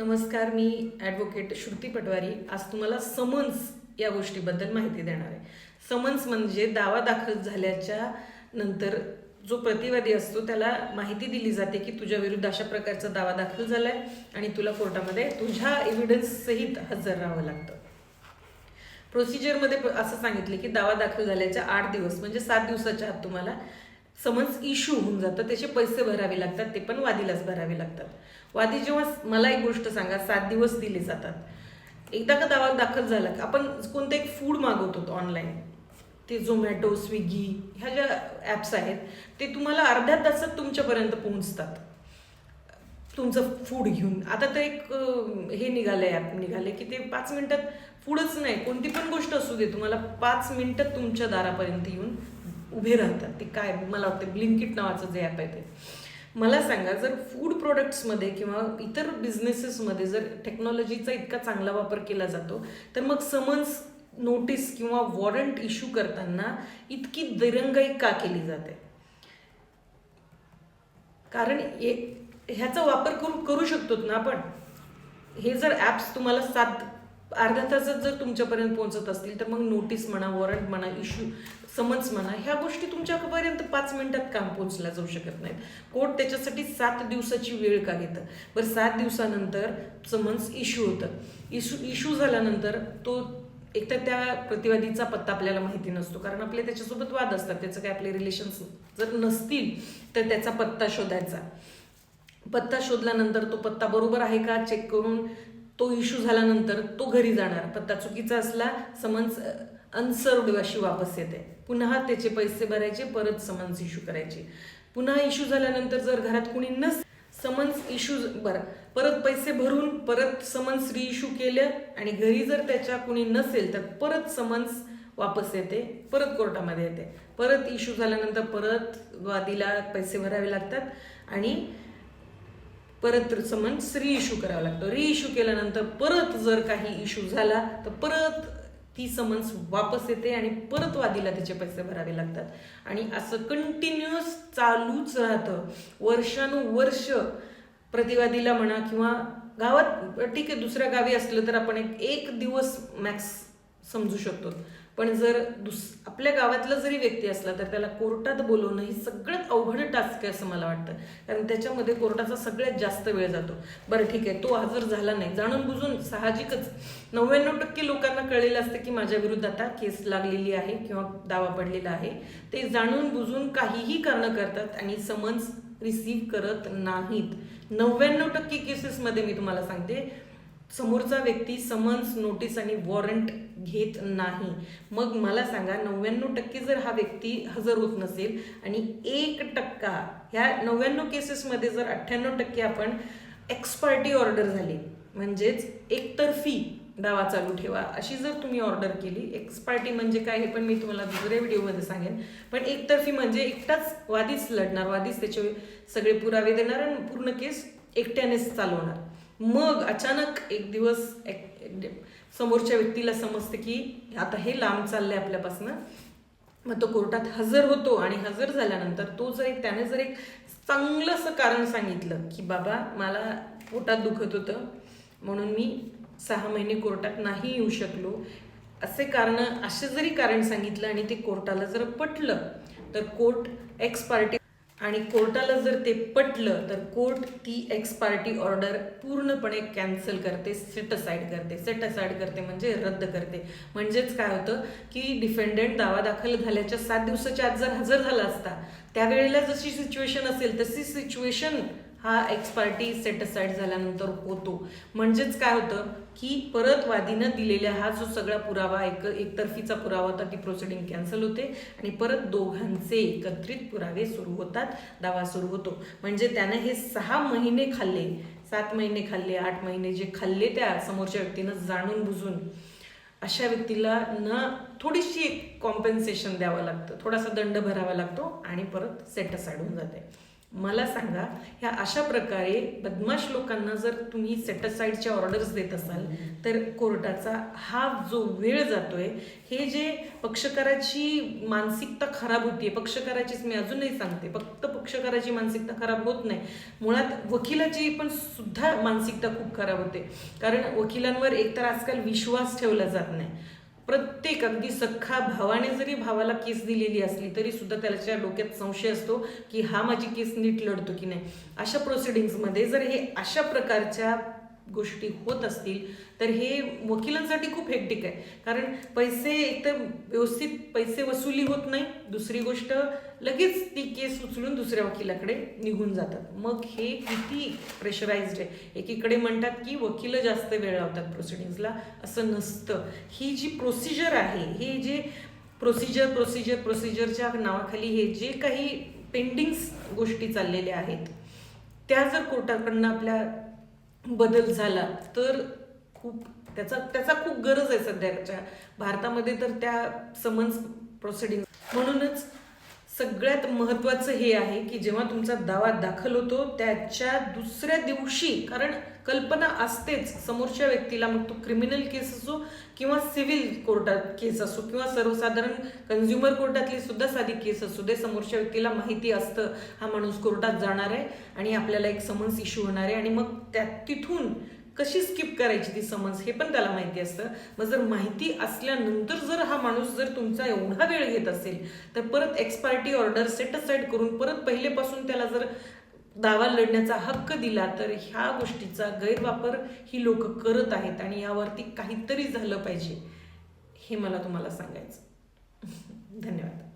नमस्कार मी ॲडव्होकेट श्रुती पटवारी. आज तुम्हाला समन्स या गोष्टीबद्दल माहिती देणार आहे. समन्स म्हणजे दावा दाखल झाल्याच्यानंतर जो प्रतिवादी असतो त्याला माहिती दिली जाते की तुझ्या विरुद्ध अशा प्रकारचा दावा दाखल झाला आहे आणि तुला कोर्टामध्ये तुझ्या एव्हिडन्ससहित हजर राहावं लागतं. प्रोसिजरमध्ये असं सांगितले की दावा दाखल झाल्याच्या आठ दिवस म्हणजे सात दिवसाच्या आत तुम्हाला समन्स इश्यू होऊन जातं त्याचे पैसे भरावे लागतात ते पण वादीलाच भरावे लागतात. वादी जेव्हा मला एक गोष्ट सांगा सात दिवस दिले जातात. एकदा का दावा दाखल झाला का आपण कोणतं एक फूड मागवतो ऑनलाईन ते झोमॅटो स्विगी ह्या ज्या ॲप्स आहेत ते तुम्हाला अर्ध्या तासात तुमच्यापर्यंत पोहोचतात. तुमचं फूड घेऊन. आता तर एक हे निघालं आहे ॲप निघाले की ते पाच मिनटात फूडच नाही. कोणती पण गोष्ट असू दे तुम्हाला पाच मिनटं तुमच्या दारापर्यंत येऊन उभे राहतात. ते काय मला वाटतं ब्लिंकिट नावाचं जे ॲप आहे ते. मला सांगा जर फूड प्रोडक्ट्समध्ये किंवा इतर बिझनेसेसमध्ये जर टेक्नॉलॉजीचा इतका चांगला वापर केला जातो तर मग समन्स नोटीस किंवा वॉरंट इश्यू करताना इतकी दिरंगाई का केली जाते? कारण ह्याचा वापर करू करू शकतो ना आपण. हे जर ॲप्स तुम्हाला सात अर्ध्या तासात जर तुमच्यापर्यंत पोहोचत असतील तर मग नोटीस म्हणा वॉरंट म्हणा इश्यू समन्स म्हणा ह्या गोष्टी तुमच्यापर्यंत पाच मिनिटात काम पोहोचल्या जाऊ शकत नाहीत. कोर्ट त्याच्यासाठी सात दिवसाची वेळ का घेतं बरं सात दिवसानंतर समन्स इश्यू होतं. इश्यू इश्यू झाल्यानंतर तो एक तर त्या प्रतिवादीचा पत्ता आपल्याला माहिती नसतो कारण आपले त्याच्यासोबत वाद असतात त्याचं काय आपले रिलेशन्स जर नसतील तर त्याचा पत्ता शोधायचा. पत्ता शोधल्यानंतर तो पत्ता बरोबर आहे का? चेक करून तो इश्यू झाल्यानंतर तो घरी जाणार. पत्ता चुकीचा असला समन्स अनसर्वड अशी वापस येते. पुन्हा त्याचे पैसे भरायचे परत समन्स इश्यू करायचे. पुन्हा इश्यू झाल्यानंतर जर घरात कुणी नस समन्स इश्यू बरं परत पैसे भरून परत समन्स रिइश्यू केलं आणि घरी जर त्याच्या कुणी नसेल तर परत समन्स वापस येते परत कोर्टामध्ये येते. परत इश्यू झाल्यानंतर परत वादीला पैसे भरावे लागतात आणि परत समन्स री इश्यू करावा लागतो. री इश्यू केल्यानंतर परत जर काही इश्यू झाला तर परत ती समन्स वापस येते आणि परत वादीला त्याचे पैसे भरावे लागतात. आणि असं कंटिन्युअस चालूच राहतं. वर्षानुवर्ष प्रतिवादीला म्हणा किंवा गावात ठीक आहे दुसऱ्या गावी असलं तर आपण एक एक दिवस मॅक्स समजू शकतो. पण जर दुस आपल्या गावातला जरी व्यक्ती असला तर त्याला कोर्टात बोलवणं ही सगळ्यात अवघड टास्क आहे असं मला वाटतं. कारण त्याच्यामध्ये कोर्टाचा सगळ्यात जास्त वेळ जातो. बरं ठीक आहे तो हजर झाला नाही. जाणून बुजून साहजिकच नव्याण्णव टक्के लोकांना कळलेलं असतं की माझ्या विरुद्ध आता केस लागलेली आहे किंवा दावा पडलेला आहे. ते जाणून बुजून काहीही कारणं करतात आणि समन्स रिसीव्ह करत नाहीत. नव्याण्णव टक्के केसेसमध्ये मी तुम्हाला सांगते समोरचा व्यक्ती समन्स नोटीस आणि वॉरंट घेत नाही. मग मला सांगा नव्याण्णव टक्के जर हा व्यक्ती हजर होत नसेल आणि एक टक्का ह्या नव्याण्णव केसेसमध्ये जर अठ्ठ्याण्णव टक्के आपण एक्सपार्टी ऑर्डर झाली म्हणजेच एकतर्फी दावा चालू ठेवा अशी जर तुम्ही ऑर्डर केली एक्सपार्टी म्हणजे काय हे पण मी तुम्हाला दुसऱ्या व्हिडिओमध्ये सांगेन. पण एकतर्फी म्हणजे एकटाच वादीच लढणार वादीच त्याचे सगळे पुरावे देणार आणि पूर्ण केस एकट्यानेच चालवणार. मग अचानक एक दिवस एक एक- समोरच्या व्यक्तीला समजते की आता हे लांब चाललंय आपल्यापासनं. मग तो कोर्टात हजर होतो आणि हजर झाल्यानंतर तो जर एक त्याने जर एक चांगलं असं कारण सांगितलं की बाबा मला पोटात दुखत होतं म्हणून मी सहा महिने कोर्टात नाही येऊ शकलो असे कारण असे जरी कारण सांगितलं आणि ते कोर्टाला जर पटलं तर कोर्ट एक्स पार्टी आणि कोर्टाला जर ते पटलं तर कोर्ट ती एक्स पार्टी ऑर्डर पूर्णपणे कॅन्सल करते सेट असाईड करते. सेट असाईड करते म्हणजे रद्द करते. म्हणजेच काय होतं की डिफेंडंट दावा दाखल झाल्याच्या सात दिवसाच्या आत जर हजर झाला असता त्यावेळेला जशी सिच्युएशन असेल तशी सिच्युएशन हा एक्स पार्टी सेट झाल्यानंतर होतो. म्हणजेच काय होतं की परत वादीनं दिलेला हा जो सगळा पुरावा एक एकतर्फीचा पुरावा होता ती प्रोसिडिंग कॅन्सल होते आणि परत दोघांचे एकत्रित पुरावे सुरू होतात दावा सुरू होतो. म्हणजे त्यानं हे सहा महिने खाल्ले सात महिने खाल्ले आठ महिने जे खाल्ले त्या समोरच्या व्यक्तीनं जाणून बुजून अशा व्यक्तीला न थोडीशी कॉम्पेन्सेशन द्यावं लागतं. थोडासा दंड भरावा लागतो आणि परत सेट होऊन जाते. मला सांगा ह्या अशा प्रकारे बदमाश लोकांना जर तुम्ही सेटसाईडच्या ऑर्डर्स देत असाल तर कोर्टाचा हा जो वेळ जातोय हे जे पक्षकाराची मानसिकता खराब होतीये पक्षकाराचीच मी अजूनही सांगते फक्त पक्षकाराची मानसिकता खराब होत नाही. मुळात वकिलाची पण सुद्धा मानसिकता खूप खराब होते. कारण वकिलांवर एकतर आजकाल विश्वास ठेवला जात नाही. प्रत्येक अगदी सख्खा भावाने जरी भावाला केस दिलेली असली तरी सुद्धा त्याच्या डोक्यात संशय असतो की हा माझी केस नीट लढतो की नाही. अशा प्रोसिडिंग्समध्ये जर हे अशा प्रकारच्या गोष्टी होत असतील तर हे वकिलांसाठी खूप हेक्टिक आहे. कारण पैसे एकतर व्यवस्थित पैसे वसुली होत नाही दुसरी गोष्ट लगेच ती केस उचलून दुसऱ्या वकिलाकडे निघून जातात. मग हे किती प्रेशराइज्ड आहे. एकीकडे म्हणतात की वकील जास्त वेळ लावतात प्रोसिडिंग्सला असं नसतं. ही जी प्रोसिजर आहे हे जे प्रोसिजर प्रोसिजर प्रोसिजरच्या नावाखाली हे जे काही पेंडिंग्स गोष्टी चाललेल्या आहेत त्या जर कोर्टाकडनं आपल्या बदल झाला तर खूप त्याचा त्याचा खूप गरज आहे सध्याच्या भारतामध्ये तर त्या समन्स प्रोसिडिंग म्हणूनच सगळ्यात महत्त्वाचं हे आहे की जेव्हा तुमचा दावा दाखल होतो त्याच्या दुसऱ्या दिवशी कारण कल्पना असतेच समोरच्या व्यक्तीला मग तो क्रिमिनल केस असो किंवा सिव्हिल कोर्टात केस असो किंवा सर्वसाधारण कन्झ्युमर कोर्टातली सुद्धा साधी केस असू दे समोरच्या व्यक्तीला माहिती असतं हा माणूस कोर्टात जाणार आहे आणि आपल्याला एक समन्स इश्यू होणार आहे आणि मग त्या तिथून कशी स्किप करायची ती समन्स हे पण त्याला माहिती असतं. मग जर माहिती असल्यानंतर जर हा माणूस जर तुमचा एवढा वेळ घेत असेल तर परत एक्सपार्टी ऑर्डर सेट असाईड करून परत पहिलेपासून त्याला जर दावा लढण्याचा हक्क दिला तर ह्या गोष्टीचा गैरवापर ही लोक करत आहेत आणि यावरती काहीतरी झालं पाहिजे हे मला तुम्हाला सांगायचं. धन्यवाद.